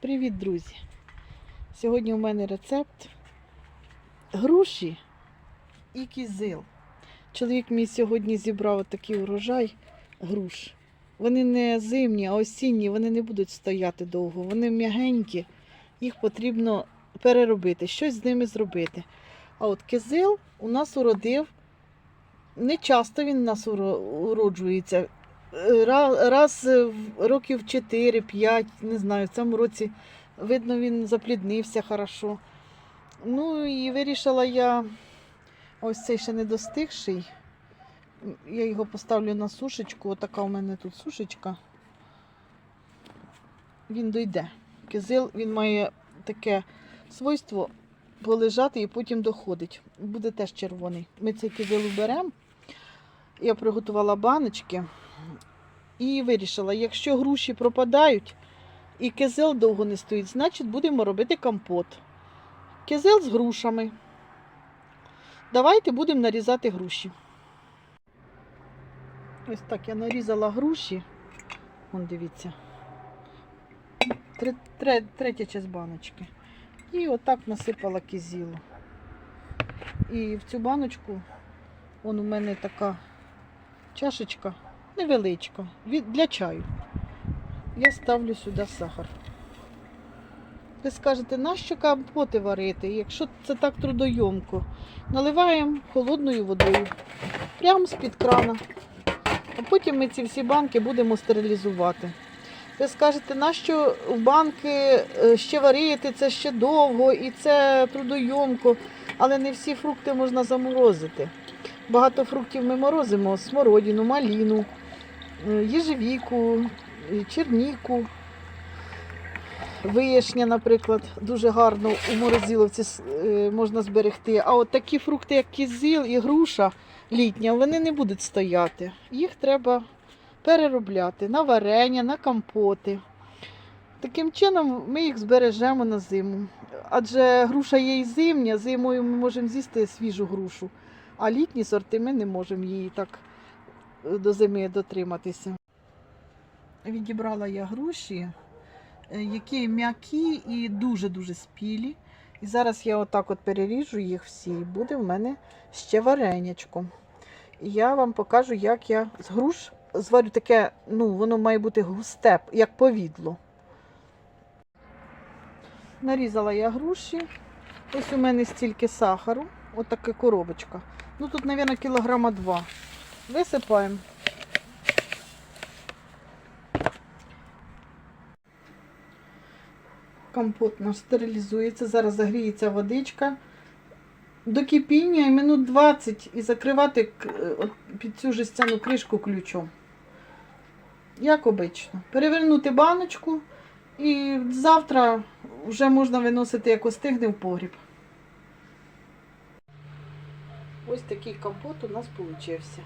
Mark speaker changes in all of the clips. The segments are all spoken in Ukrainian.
Speaker 1: Привіт, друзі! Сьогодні у мене рецепт груші і кізил. Чоловік мій сьогодні зібрав такий урожай груш. Вони не зимні, а осінні, вони не будуть стояти довго. Вони м'ягенькі, їх потрібно переробити, щось з ними зробити. А от кизил у нас уродив. Не часто він у нас уроджується. Е, Раз в років 4-5, не знаю, в цьому році, видно, він запліднився хорошо. Ну і вирішила я ось цей ще не достигший. Я його поставлю на сушечку. Отака у мене тут сушечка. Він дойде. Кизил він має таке свойство полежати і потім доходить. Буде теж червоний. Ми цей кизил уберемо. Я приготувала баночки і вирішила, якщо груші пропадають і кизил довго не стоїть, значить будемо робити компот. Кизил з грушами. Давайте будемо нарізати груші. Ось так я нарізала груші. Вон дивіться. Тре- тре- Третя часть баночки. І отак насипала кизілу. І в цю баночку, вон у мене така чашечка невеличка для чаю. Я ставлю сюди сахар. Ви скажете, нащо компоти варити, якщо це так трудойомко? Наливаємо холодною водою прямо з-під крана. А потім ми ці всі банки будемо стерилізувати. Ви скажете, нащо в банки е, ще варити, це ще довго і це трудойомко, але не всі фрукти можна заморозити. Багато фруктів ми морозимо: смородину, маліну, е, їжевіку, е, черніку, вишня, наприклад, дуже гарно у морозиловці е, можна зберегти. А от такі фрукти, як кізил і груша літня, вони не будуть стояти. Їх треба переробляти на варення, на компоти. Таким чином ми їх збережемо на зиму. Адже груша є і зимня, зимою ми можемо з'їсти свіжу грушу, а літні сорти ми не можемо її так е, до зими дотриматися. Відібрала я груші, е, які м'які і дуже-дуже спілі. І зараз я отак от переріжу їх всі, і буде в мене ще варенячко. І я вам покажу, як я з груш зварю таке, ну, воно має бути густе, як повідло. Нарізала я груші. Ось у мене стільки сахару, от така коробочка. Ну тут, мабуть, кілограма два. Висипаємо. Компот наш стерилізується. Зараз загріється водичка. До кипіння минут 20 і закривати під цю жестяну кришку ключом. Як обично. Перевернути баночку і завтра вже можна виносити, як остигне в погріб. Ось такий компот у нас вийшов.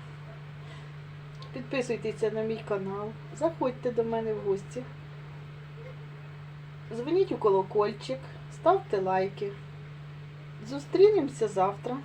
Speaker 1: Підписуйтеся на мій канал, заходьте до мене в гості. Дзвоніть у колокольчик, ставте лайки. Зустрінемося завтра.